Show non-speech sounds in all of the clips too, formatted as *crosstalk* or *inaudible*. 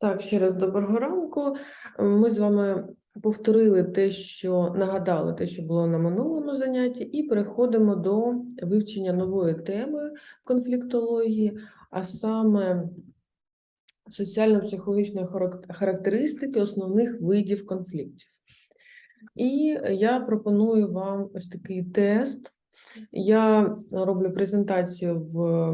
Так, ще раз доброго ранку. Ми з вами повторили те, що нагадали те, що було на минулому занятті, і переходимо до вивчення нової теми конфліктології, а саме соціально-психологічної характеристики основних видів конфліктів. І я пропоную вам ось такий тест. Я роблю презентацію в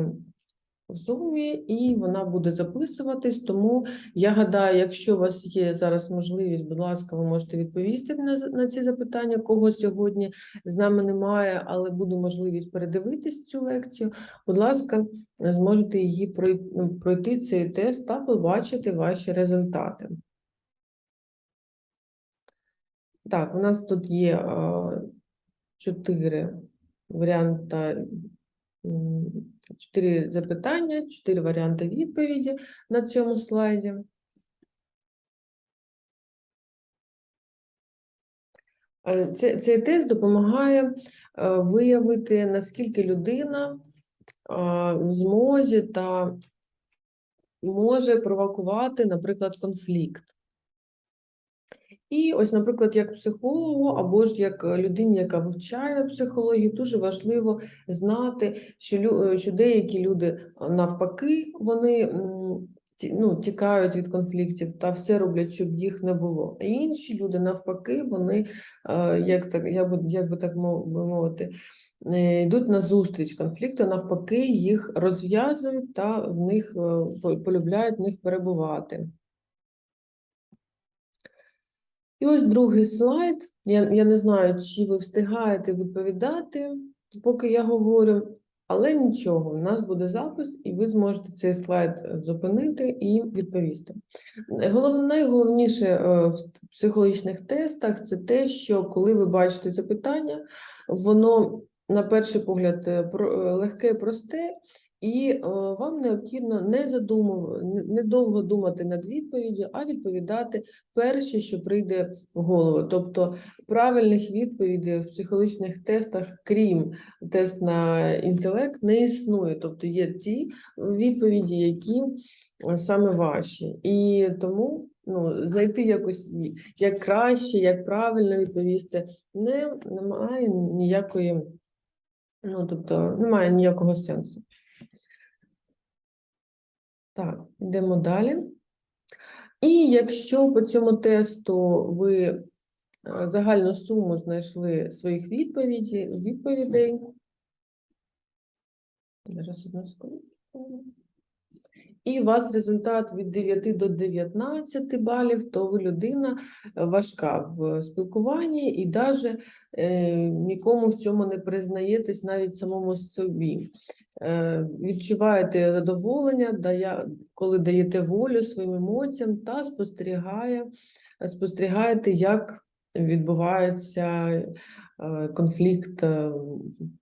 в Zoom, і вона буде записуватись, тому я гадаю, якщо у вас є зараз можливість, будь ласка, ви можете відповісти на, на ці запитання, кого сьогодні з нами немає, але буде можливість передивитись цю лекцію. Будь ласка, зможете її прой- пройти цей тест та побачити ваші результати. Так, у нас тут є чотири варіанти, чотири запитання, чотири варіанти відповіді на цьому слайді. Е, Це, цей тест допомагає е, виявити, наскільки людина е, в змозі та може провокувати, наприклад, конфлікт. І ось, наприклад, як психологу або ж як е, людині, яка вивчає психологію, дуже важливо знати, що, е, що деякі люди е, навпаки, вони ну, тікають від конфліктів та все роблять, щоб їх не було. А інші люди навпаки, вони, як так, я би, як би так мовити, йдуть на зустріч конфлікту, навпаки, їх розв'язують та в них полюбляють в них перебувати. І ось другий слайд. Я, я не знаю, чи ви встигаєте відповідати, поки я говорю, але нічого, у нас буде запис, і ви зможете цей слайд е, зупинити і відповісти. Головне, найголовніше е, в психологічних тестах це те, що коли ви бачите запитання, воно на перший погляд е, про- е, просте, і е, вам необхідно не задумав, не- не довго думати над відповіддю, а відповідати перше, що прийде в голову. Тобто правильних відповідей в психологічних тестах, крім тест на інтелект, не існує. Тобто є ті відповіді, які е, саме ваші. І тому ну, знайти якось як краще, як правильно відповісти, не, немає ніякої, ну, тобто, немає ніякого сенсу. Так, йдемо далі. І якщо по цьому тесту ви е, загальну суму знайшли своїх відповідей, відповідей. Зараз одну секундочку. І у вас результат від 9 до 19 балів, то ви людина е, важка в спілкуванні і навіть е, нікому в цьому не признаєтесь навіть самому собі. Е, відчуваєте задоволення, дая, коли даєте волю своїм емоціям та спостерігає, спостерігаєте, як відбувається е, конфлікт е,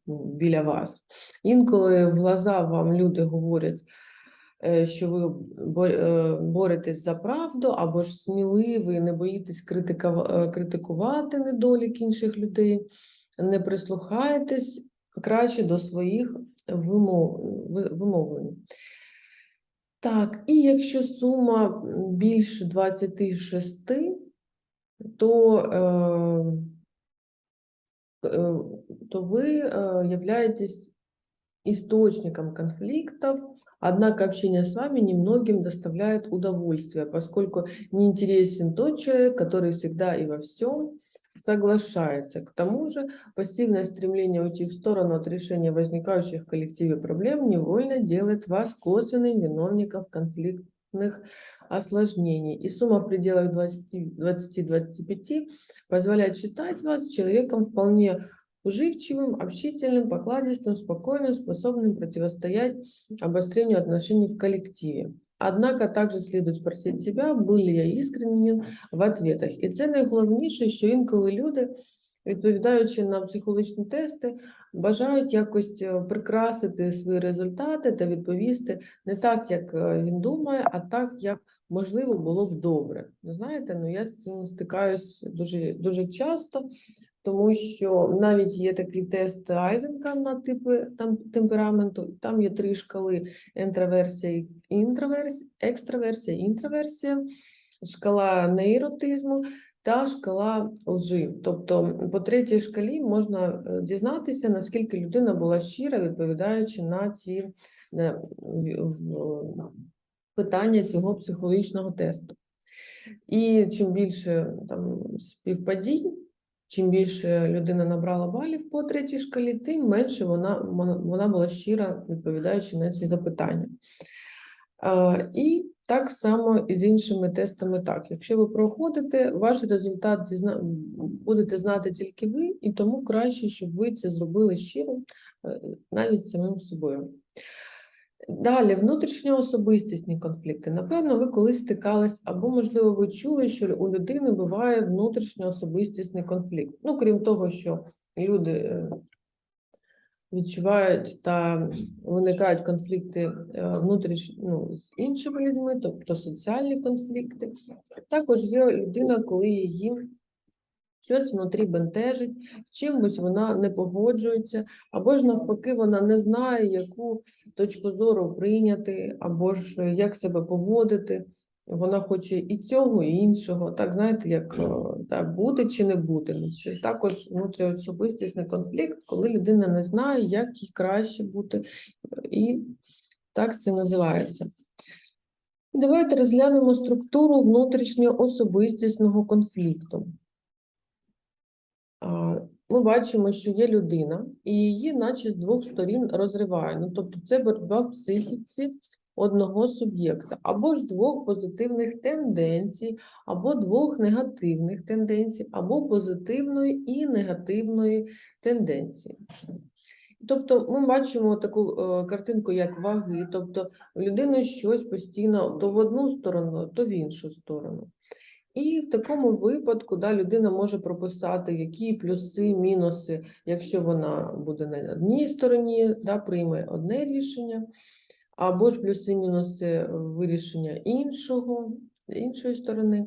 біля вас. Інколи в глаза вам люди говорять, що ви е, боретесь за правду, або ж сміливі, не боїтесь критика- е, критикувати недолік інших людей, не прислухаєтесь краще до своїх вимов, вимовлень. Так, і якщо сума м, більше 26, то, е, е, то вы э, являетесь источником конфликтов, однако общение с вами немногим доставляет удовольствие, поскольку неинтересен тот человек, который всегда и во всем соглашается. К тому же пассивное стремление уйти в сторону от решения возникающих в коллективе проблем невольно делает вас косвенным виновником конфликтных осложнений. И сумма в пределах 20 20-25 позволяет считать вас человеком вполне уживчивым, общительным, покладистым, спокойным, способным противостоять обострению отношений в коллективе. Однако также следует спросить себя, был ли я искренним в ответах. І це найголовніше, що інколи люди, відповідаючи на психологічні тести, бажають якось е, прикрасити свої результати та відповісти не так, як е, він думає, а так, як можливо було б добре. Ви знаєте, ну я з цим стикаюсь дуже, дуже часто. тому що навіть є такий тест Айзенка на типи там, темпераменту, там є три шкали інтроверсія, інтроверсія, екстраверсія, інтроверсія, шкала нейротизму та шкала лжи. Тобто по третій шкалі можна е, дізнатися, наскільки людина була щира, відповідаючи на ці на, в- в- питання цього психологічного тесту. І чим більше там співпадінь, чим більше людина набрала балів по третій шкалі, тим менше вона, вона була щира, відповідаючи на ці запитання. І так само і з іншими тестами. Так, якщо ви проходите, ваш результат будете знати тільки ви, і тому краще, щоб ви це зробили щиро, е, навіть самим собою. Далі, внутрішньоособистісні конфлікти. Напевно, ви колись стикались, або, можливо, ви чули, що у людини буває внутрішньоособистісний конфлікт. Ну, крім того, що люди е, відчувають та виникають конфлікти е, внутріш... ну, з іншими людьми, тобто соціальні конфлікти. Також є людина, коли її щось внутрі бентежить, з чимось вона не погоджується, або ж навпаки, вона не знає, яку точку зору прийняти, або ж як себе поводити. Вона хоче і цього, і іншого. Так, знаєте, як е, так, бути чи не бути. Це також внутріособистісний конфлікт, коли людина не знає, як їй краще бути, і так це називається. Давайте розглянемо структуру внутрішньоособистісного конфлікту. Ми бачимо, що є людина, і її, наче з двох сторін, розриває. Ну, тобто, це боротьба в психіці одного суб'єкта, або ж двох позитивних тенденцій, або двох негативних тенденцій, або позитивної і негативної тенденції. Тобто ми бачимо таку е, картинку, як ваги, тобто в людини щось постійно то в одну сторону, то в іншу сторону. І в такому випадку да, людина може прописати, які плюси, мінуси, якщо вона буде на одній стороні, да, прийме одне рішення, або ж плюси, мінуси вирішення іншого, іншої сторони.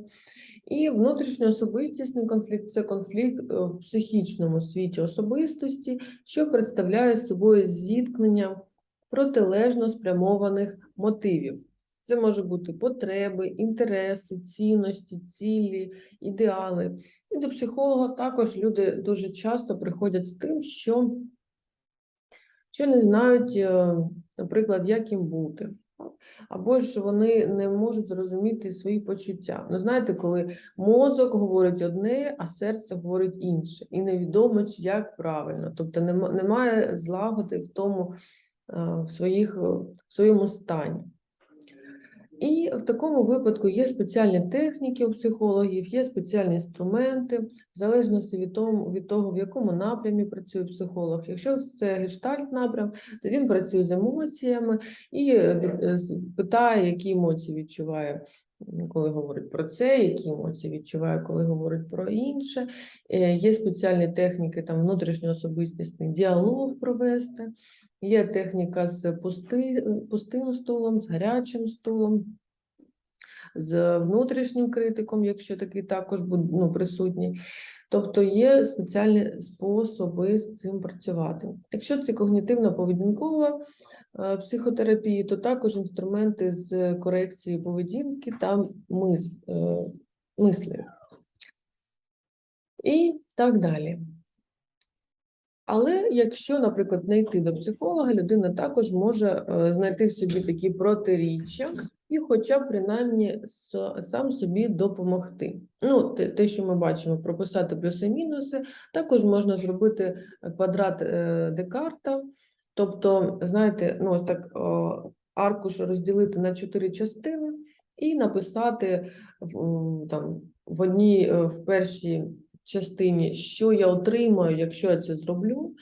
І внутрішньоособистісний конфлікт це конфлікт е, в психічному світі особистості, що представляє собою зіткнення протилежно спрямованих мотивів. Це може бути потреби, інтереси, цінності, цілі, ідеали. І до психолога також люди дуже часто приходять з тим, що, що не знають, е, наприклад, як їм бути. Або ж вони не можуть зрозуміти свої почуття. Ну, знаєте, коли мозок говорить одне, а серце говорить інше, і невідомо, як правильно. Тобто немає злагоди в тому, е, в, своїх, в своєму стані. І в такому випадку є спеціальні техніки у психологів, є спеціальні інструменти, в залежності від того, від того, в якому напрямі працює психолог. Якщо це гештальт напрям, то він працює з емоціями і е, е, питає, які емоції відчуває, коли говорить про це, які емоції відчуває, коли говорить про інше. Е, Є спеціальні техніки, там внутрішньоособистісний діалог провести. Є техніка з пусти, пустим стулом, з гарячим стулом, з внутрішнім критиком, якщо такий також ну, присутній. Тобто є спеціальні способи з цим працювати. Якщо це когнітивно-поведінкова е, психотерапія, то також інструменти з корекції поведінки та мис, е, мислі. І так далі. Але якщо, наприклад, не йти до психолога, людина також може е, знайти в собі такі протиріччя і, хоча б принаймні сам собі допомогти. Ну, те, що ми бачимо, прописати плюси-мінуси, також можна зробити квадрат Декарта, тобто, знаєте, ну ось так аркуш розділити на чотири частини і написати там, в одній, е, в першій частині, що я отримаю, якщо я це зроблю,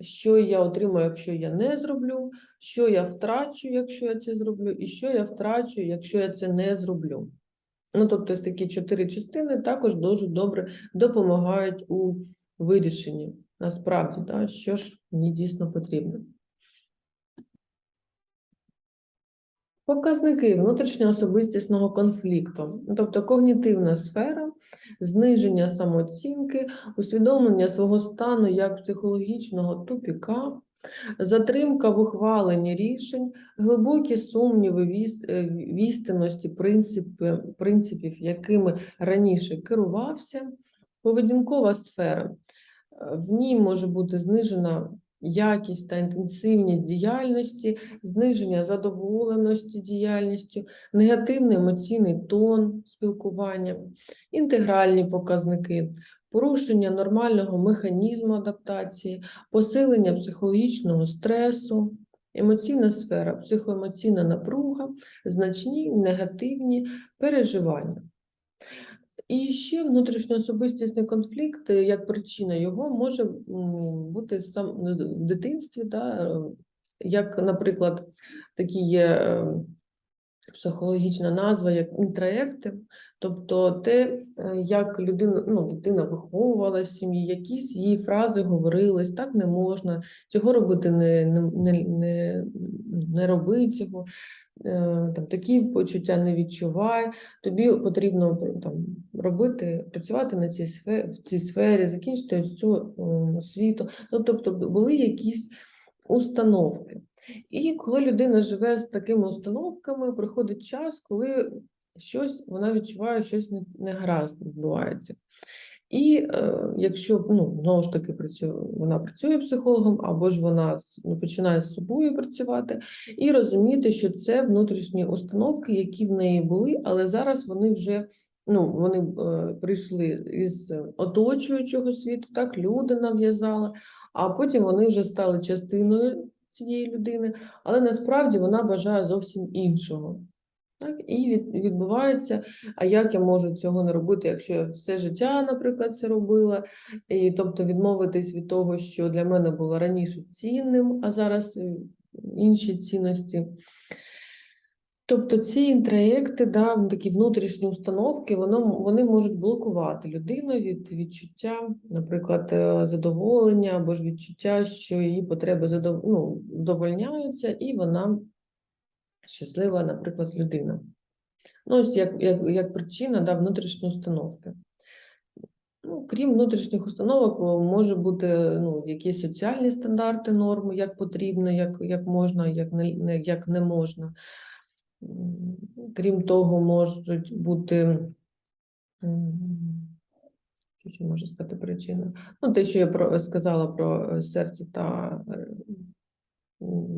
що я отримаю, якщо я не зроблю, що я втрачу, якщо я це зроблю, і що я втрачу, якщо я це не зроблю. Ну, тобто, такі чотири частини також дуже добре допомагають у вирішенні, насправді, да, що ж мені дійсно потрібно. Показники внутрішньоособистісного конфлікту, тобто когнітивна сфера, зниження самооцінки, усвідомлення свого стану як психологічного тупіка, затримка в ухваленні рішень, глибокі сумніви в е, істинності принципів, якими раніше керувався, поведінкова сфера. В ній може бути знижена якість та інтенсивність діяльності, зниження задоволеності діяльністю, негативний емоційний тон спілкування, інтегральні показники, порушення нормального механізму адаптації, посилення психологічного стресу, емоційна сфера, психоемоційна напруга, значні негативні переживання. І ще внутрішньоособистісний конфлікт, е, як причина його може бути сам в дитинстві, да, е, як, наприклад, такі є е, психологічна назва, як інтроекти, тобто те, е, як людина, ну, дитина виховувала в сім'ї, якісь її фрази говорились, так не можна, цього робити не, не, не, не, роби цього, е, там, такі почуття не відчувай, тобі потрібно там, робити, працювати на цій сфері, в цій сфері, закінчити цю освіту. Ну, тобто були якісь установки. І коли людина живе з такими установками, приходить час, коли щось вона відчуває, щось не, не гаразд відбувається. І е, якщо ну, знову ж таки працює, вона працює психологом, або ж вона ну, починає з собою працювати і розуміти, що це внутрішні установки, які в неї були, але зараз вони вже ну, вони е, прийшли із оточуючого світу, так люди нав'язали, а потім вони вже стали частиною цієї людини, але насправді вона бажає зовсім іншого. Так, і відбувається, а як я можу цього не робити, якщо я все життя, наприклад, це робила, і тобто відмовитись від того, що для мене було раніше цінним, а зараз е, інші цінності. Тобто ці інтроєкти, да, такі внутрішні установки, воно, вони можуть блокувати людину від відчуття, наприклад, е, задоволення або ж відчуття, що її потреби задов... ну, вдовольняються, і вона щаслива, наприклад, людина. Ну, ось як, як, як причина да, внутрішні установки. Ну, крім внутрішніх установок, о, може бути ну, якісь соціальні стандарти, норми, як потрібно, як, як можна, як не- як не можна. Крім того, можуть бути, що ще можу сказати причина? Ну, те, що я про, сказала про е, серце та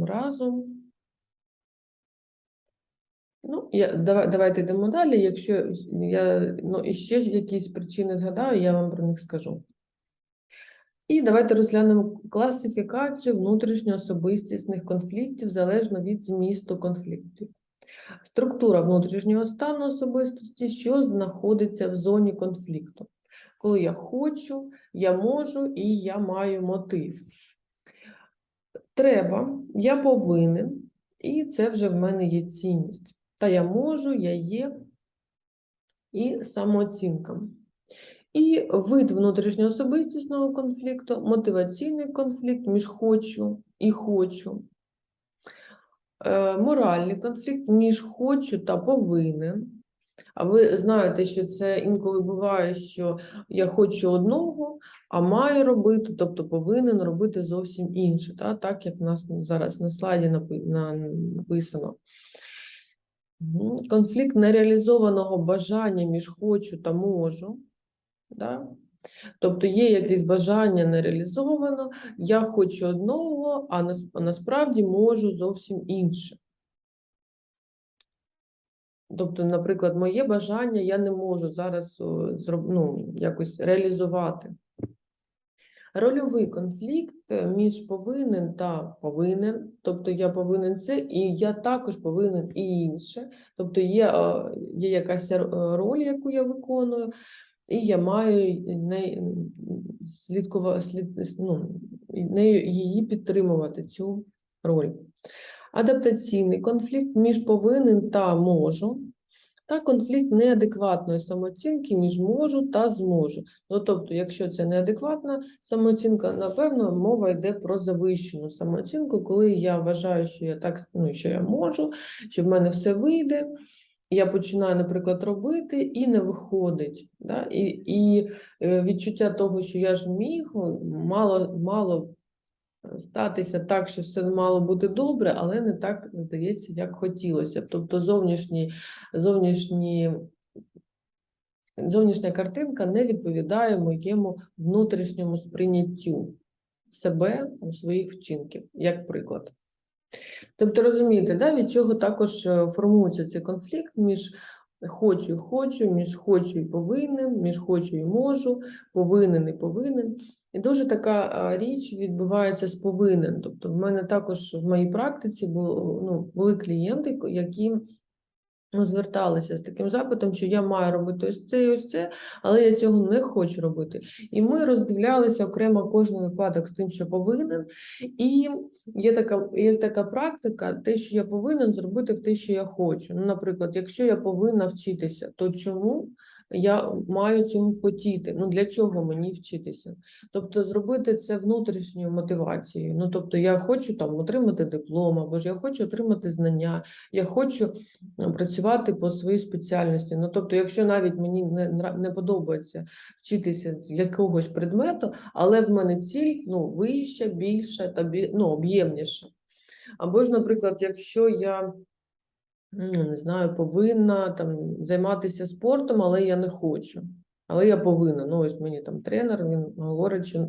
разум. Ну, я, давай, давайте йдемо далі. Якщо я ну, і ще якісь причини згадаю, я вам про них скажу. І давайте розглянемо класифікацію внутрішньоособистісних конфліктів залежно від змісту конфліктів. Структура внутрішнього стану особистості, що знаходиться в зоні конфлікту. Коли я хочу, я можу і я маю мотив. Треба, я повинен, і це вже в мене є цінність. Та я можу, я є і самооцінка. І вид внутрішньоособистісного конфлікту, мотиваційний конфлікт між хочу і хочу. Е, Моральний конфлікт між хочу та повинен. А ви знаєте, що це інколи буває, що я хочу одного, а маю робити, тобто повинен робити зовсім інше, та? так як в нас зараз на слайді написано. Конфлікт нереалізованого бажання між хочу та можу. Да? Тобто є якесь бажання нереалізовано, я хочу одного, а насправді можу зовсім інше. Тобто, наприклад, моє бажання я не можу зараз ну, якось реалізувати. Рольовий конфлікт е, між повинен та повинен, тобто я повинен це, і я також повинен і інше. Тобто є, е, є якась е, роль, яку я виконую, і я маю не, слідкува, слід, ну, нею її підтримувати, цю роль. Адаптаційний конфлікт між повинен та можу. та конфлікт неадекватної самооцінки між можу та зможу. Ну, тобто, якщо це неадекватна самооцінка, напевно, мова йде про завищену самооцінку, коли я вважаю, що я так ну, що я можу, що в мене все вийде. Я починаю, наприклад, робити і не виходить. Да? І, і е, відчуття того, що я ж міг, мало, мало статися так, що все мало бути добре, але не так здається, як хотілося. Тобто зовнішні, зовнішні, зовнішня картинка не відповідає моєму внутрішньому сприйняттю себе своїх вчинків, як приклад. Тобто, розумієте, да, від чого також е, формується цей конфлікт між хочу і хочу, між хочу і повинен, між хочу і можу, повинен і повинен. І дуже така річ відбувається з повинен. Тобто, в мене також в моїй практиці було, ну, були клієнти, які зверталися з таким запитом, що я маю робити ось це і ось це, але я цього не хочу робити. І ми роздивлялися окремо кожен випадок з тим, що повинен. І є така, є така практика, те, що я повинен зробити в те, що я хочу. Ну, наприклад, якщо я повинна вчитися, то чому я маю цього хотіти? Ну для чого мені вчитися? Тобто зробити це внутрішньою мотивацією. Ну тобто, я хочу там отримати диплом, або ж я хочу отримати знання, я хочу е, працювати по своїй спеціальності. Ну тобто, якщо навіть мені не, не подобається вчитися з якогось предмету, але в мене ціль ну, вища, більша та ну, об'ємніша. Або ж, наприклад, якщо я ну, не знаю, повинна там займатися спортом, але я не хочу. Але я повинна. Ну, ось мені там тренер, він говорить, що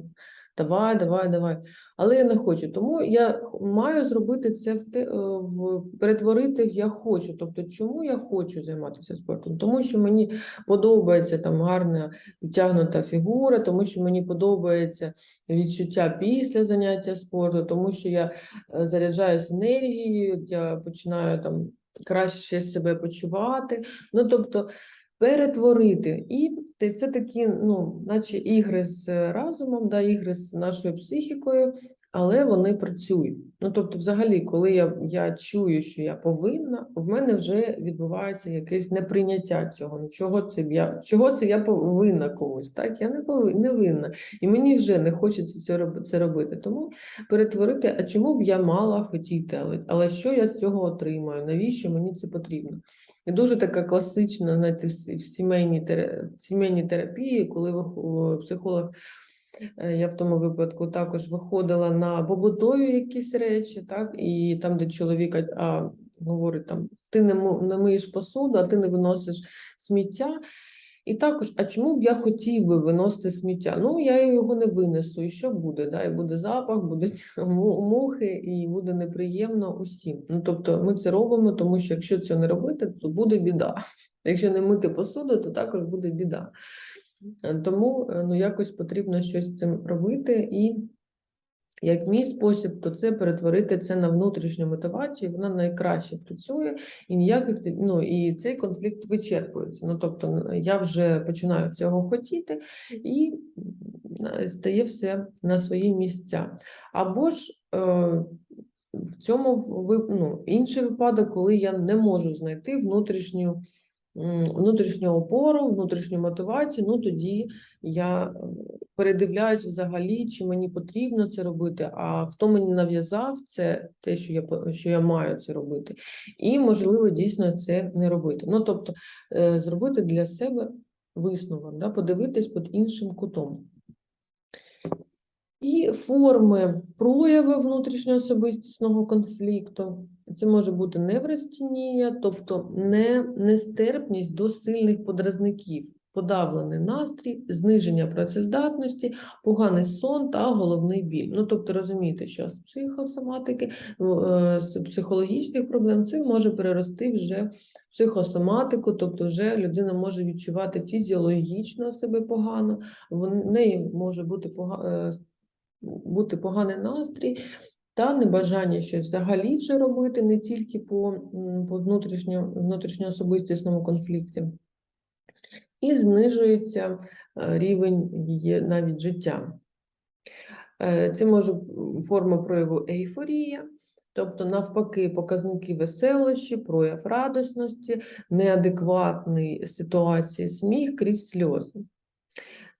давай, давай, давай. Але я не хочу. Тому я маю зробити це в те, е, в перетворити я хочу. Тобто, чому я хочу займатися спортом? Тому що мені подобається там гарна втягнута фігура, тому що мені подобається відчуття після заняття спорту, тому що я е, заряджаюся енергією, я починаю там краще себе почувати. Ну, тобто, перетворити. І це такі, ну, наче ігри з разумом, да, ігри з нашою психікою, але вони працюють. Ну, тобто, взагалі, коли я, я чую, що я повинна, в мене вже відбувається якесь неприйняття цього. Ну, чого це я, чого це я повинна комусь? Так, я не повинна, не винна. І мені вже не хочеться це, це робити. Тому перетворити, а чому б я мала хотіти, але, але що я з цього отримаю? Навіщо мені це потрібно? І дуже така класична, знаєте, в сімейній, терапії, коли психолог, я в тому випадку також виходила на побутові якісь речі, так, і там, де чоловік а, говорить, там, ти не, мо- не миєш посуду, а ти не виносиш сміття. І також, а чому б я хотів би виносити сміття? Ну, я його не винесу, і що буде? Да? І буде запах, будуть *laughs* мухи, і буде неприємно усім. Ну, тобто ми це робимо, тому що якщо це не робити, то буде біда. *laughs* Якщо не мити посуду, то також буде біда. Е, Тому е, ну, якось потрібно щось з цим робити. І як мій спосіб, то це перетворити це на внутрішню мотивацію, вона найкраще працює, і ніяких ну і цей конфлікт вичерпується. Ну тобто я вже починаю цього хотіти, і м, стає все на свої місця. Або ж е, в цьому ну, інший випадок, коли я не можу знайти внутрішню. Внутрішню опору, внутрішню мотивацію, ну тоді я е, передивляюсь взагалі, чи мені потрібно це робити, а хто мені нав'язав це те, що я, що я маю це робити, і, можливо, дійсно це не робити. Ну, тобто, е, зробити для себе висновок, да, подивитись під іншим кутом. І форми прояви внутрішньоособистісного конфлікту. Це може бути неврастінія, тобто не, нестерпність до сильних подразників, подавлений настрій, зниження працездатності, поганий сон та головний біль. Ну, тобто, розумієте, що з психосоматики, е, з психологічних проблем це може перерости вже в психосоматику, тобто вже людина може відчувати фізіологічно себе погано, в неї може бути пога- е, бути поганий настрій та небажання щось взагалі вже робити, не тільки по, по внутрішньо, внутрішньоособистісному конфлікті. І знижується е, рівень її навіть життя. Е, Це може форма прояву ейфорія, Тобто, навпаки, показники веселощі, прояв радісності, неадекватний ситуації, сміх крізь сльози.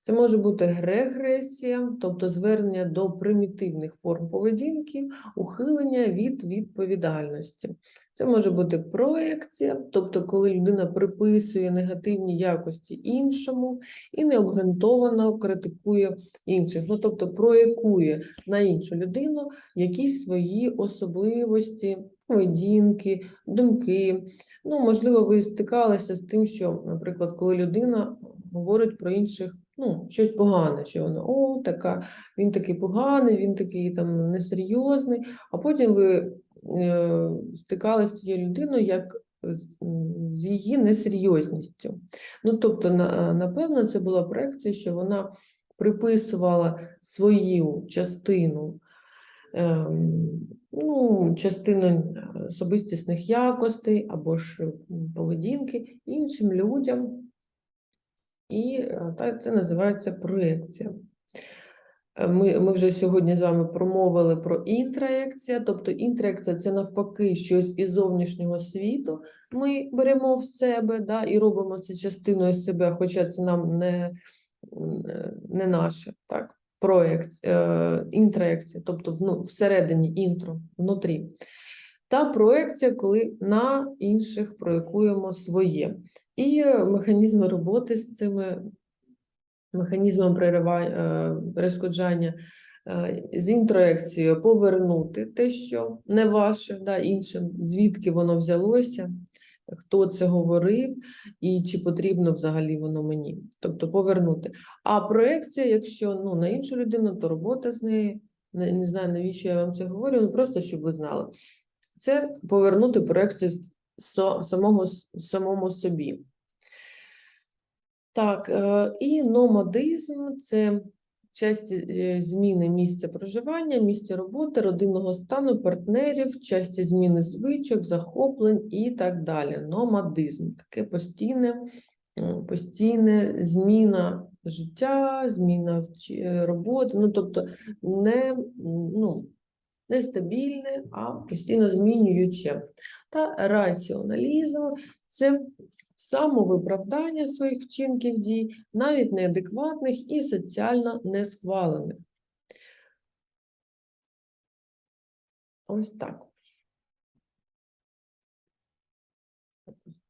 Це може бути регресія, тобто звернення до примітивних форм поведінки, ухилення від відповідальності. Це може бути проекція, тобто коли людина приписує негативні якості іншому і необґрунтовано критикує інших, ну тобто проєкує на іншу людину якісь свої особливості, поведінки, думки. Ну, можливо, ви стикалися з тим, що, наприклад, коли людина говорить про інших ну, щось погане, що воно о, така, він такий поганий, він такий там несерйозний, а потім ви е, стикалися з цією людиною як з, її несерйозністю. Ну, тобто, на, напевно, це була проекція, що вона приписувала свою частину. ем, Ну, частину е, особистісних якостей або ж поведінки іншим людям, і е, це називається проекція. Е, Ми, ми вже сьогодні з вами промовили про інтроекція, тобто інтроекція це навпаки щось із зовнішнього світу. Ми беремо в себе да, і робимо це частиною себе, хоча це нам не, е, не наше. Так? Проекція, інтроекція, тобто вну, всередині інтро, внутрі. Та проекція, коли на інших проєкуємо своє. І е, механізми роботи з цими механізмом е, перешкоджання е, з інтроекцією повернути те, що не ваше, да, іншим, звідки воно взялося, хто це говорив, і чи потрібно взагалі воно мені. Тобто повернути. А проекція, якщо ну, на іншу людину, то робота з нею. Не, не знаю, навіщо я вам це говорю, ну просто щоб ви знали. Це повернути проекцію со- самого, самому собі. Так, е, і номадизм це часті е, зміни місця проживання, місця роботи, родинного стану, партнерів, часті зміни звичок, захоплень і так далі. Номадизм таке постійне, постійне зміна життя, зміна е, роботи, ну тобто не, ну, нестабільне, а постійно змінююче. Та раціоналізм це самовиправдання своїх вчинків дій, навіть неадекватних і соціально несхвалених. Ось так.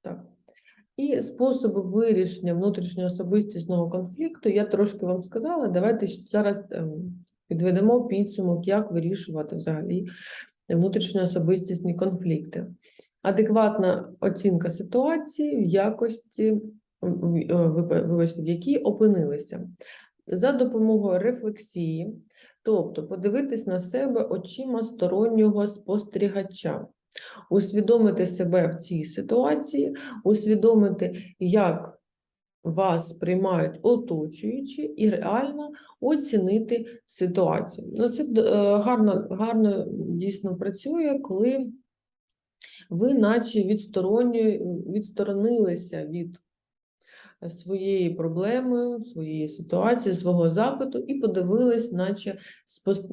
Так. І способи вирішення внутрішнього особистісного конфлікту я трошки вам сказала. Давайте зараз ем, підведемо підсумок, як вирішувати взагалі внутрішньоособистісні конфлікти. Адекватна оцінка ситуації в якості, е, вибачте, в якій опинилися. За допомогою рефлексії, тобто подивитись на себе очима стороннього спостерігача, усвідомити себе в цій ситуації, усвідомити, як вас приймають оточуючі, і реально оцінити ситуацію. Ну, це е, гарно, гарно дійсно працює, коли ви наче відсторонилися від своєї проблеми, своєї ситуації, свого запиту і подивились, наче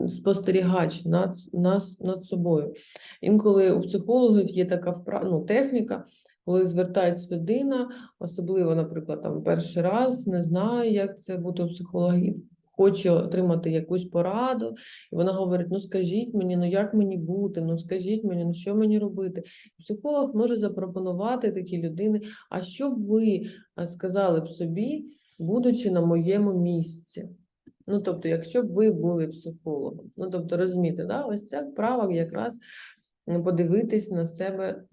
спостерігач над, над, над собою. Інколи у психологів є така впра... ну, техніка, коли звертається людина, особливо, наприклад, там перший раз не знає, як це бути у психології, хоче отримати якусь пораду, і вона говорить: ну скажіть мені, ну як мені бути, ну скажіть мені, ну що мені робити? Психолог може запропонувати такій людині, а що б ви сказали б собі, будучи на моєму місці? Ну, тобто, якщо б ви були психологом, ну тобто, розумієте, да? ось ця вправа якраз подивитись на себе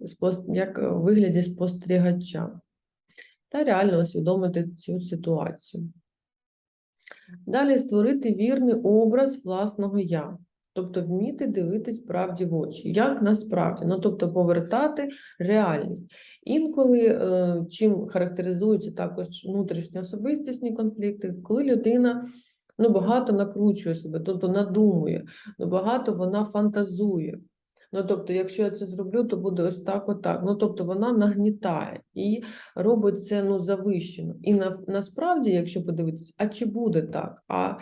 як е, в вигляді спостерігача та реально усвідомити цю ситуацію. Далі створити вірний образ власного я, тобто вміти дивитись правді в очі, як насправді, ну тобто повертати реальність. Інколи е, чим характеризуються також внутрішні особистісні конфлікти, коли людина ну, багато накручує себе, тобто надумує, ну, багато вона фантазує. Ну, тобто, якщо я це зроблю, то буде ось так, отак. Ну, тобто вона нагнітає і робить це ну, завищено. І на, насправді, якщо подивитися, а чи буде так? А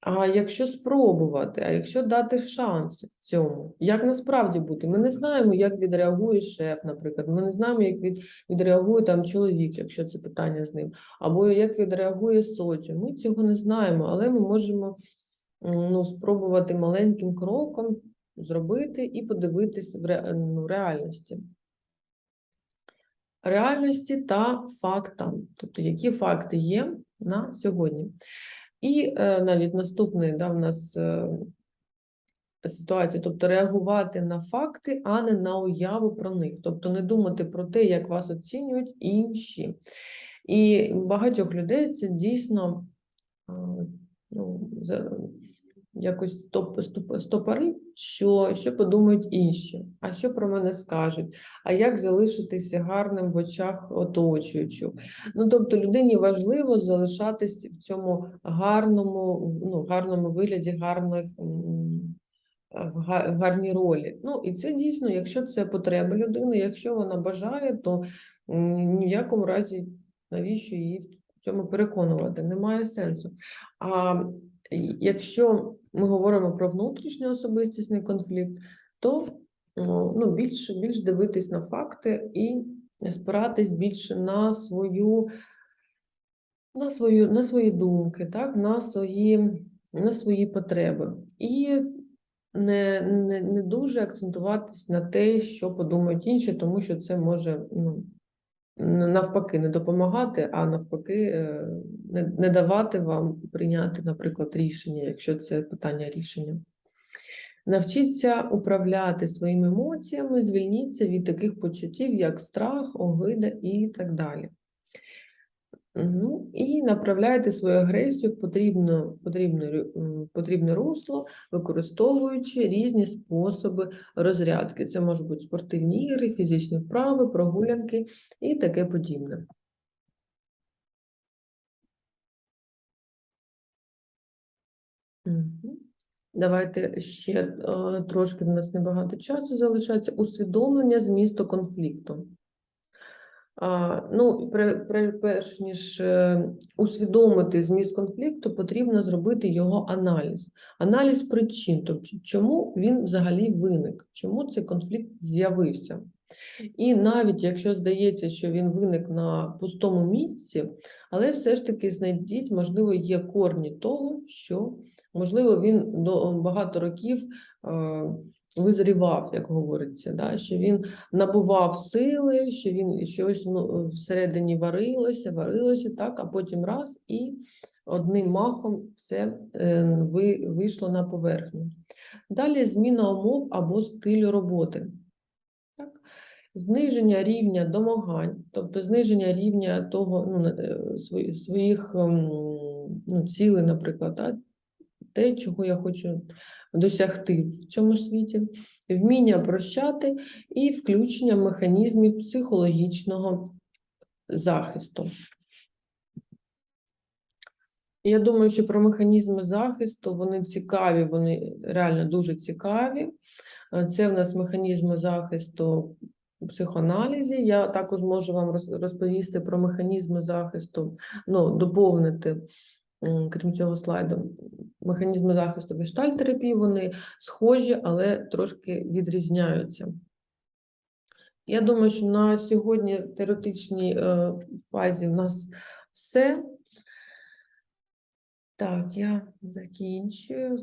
А якщо спробувати, а якщо дати шанс цьому, як насправді бути? Ми не знаємо, як відреагує шеф, наприклад. Ми не знаємо, як від, відреагує там чоловік, якщо це питання з ним, або як відреагує соціум. Ми цього не знаємо, але ми можемо ну, спробувати маленьким кроком зробити і подивитись в ре, ну, реальності. Реальності та фактам, тобто які факти є на сьогодні. І е, навіть наступний да, в нас е, ситуація, тобто реагувати на факти, а не на уяву про них. Тобто не думати про те, як вас оцінюють інші. І багатьох людей це дійсно е, ну, за- якось стоп, стоп, стопорить, що, що подумають інші, а що про мене скажуть, а як залишитися гарним в очах оточуючих. Ну, тобто людині важливо залишатись в цьому гарному, ну, гарному вигляді, гарних, в гарній ролі. Ну, і це дійсно, якщо це потреба людини, якщо вона бажає, то ні в якому разі навіщо її в цьому переконувати? Немає сенсу. А якщо ми говоримо про внутрішній особистісний конфлікт, то ну, більше, більш дивитись на факти і спиратись більше на свою, на свою, на свої думки, так, на свої, на свої потреби. І не, не, не дуже акцентуватись на те, що подумають інші, тому що це може ну, навпаки не допомагати, а навпаки е, не, не давати вам прийняти, наприклад, рішення, якщо це питання рішення. Навчіться управляти своїми емоціями, звільніться від таких почуттів, як страх, огида і так далі. Ну, і направляйте свою агресію в потрібне, потрібне, потрібне русло, використовуючи різні способи розрядки. Це можуть бути спортивні ігри, фізичні вправи, прогулянки і таке подібне. Давайте ще е, трошки в нас небагато часу залишається. Усвідомлення змісту конфлікту. Ну, перш ніж е, усвідомити зміст конфлікту, потрібно зробити його аналіз. Аналіз причин, тобто чому він взагалі виник, чому цей конфлікт з'явився. І навіть якщо здається, що він виник на пустому місці, але все ж таки знайдіть, можливо, є корні того, що, можливо, він до багато років е, визрівав, як говориться, да? що він набував сили, що він щось ну, всередині варилося, варилося, так, а потім раз і одним махом все е, вийшло на поверхню. Далі зміна умов або стилю роботи. Зниження рівня домагань, тобто зниження рівня того, ну, е, свої- своїх ем, ну, цілей, наприклад, так? Те, чого я хочу досягти в цьому світі, вміння прощати і включення механізмів психологічного захисту. Я думаю, що про механізми захисту вони цікаві, вони реально дуже цікаві. Це в нас механізми захисту у психоаналізі. Я також можу вам розповісти про механізми захисту, ну, доповнити, крім цього слайду, механізми захисту гештальтерапії, вони схожі, але трошки відрізняються. Я думаю, що на сьогодні в теоретичній е, фазі в нас все. Так, я закінчую.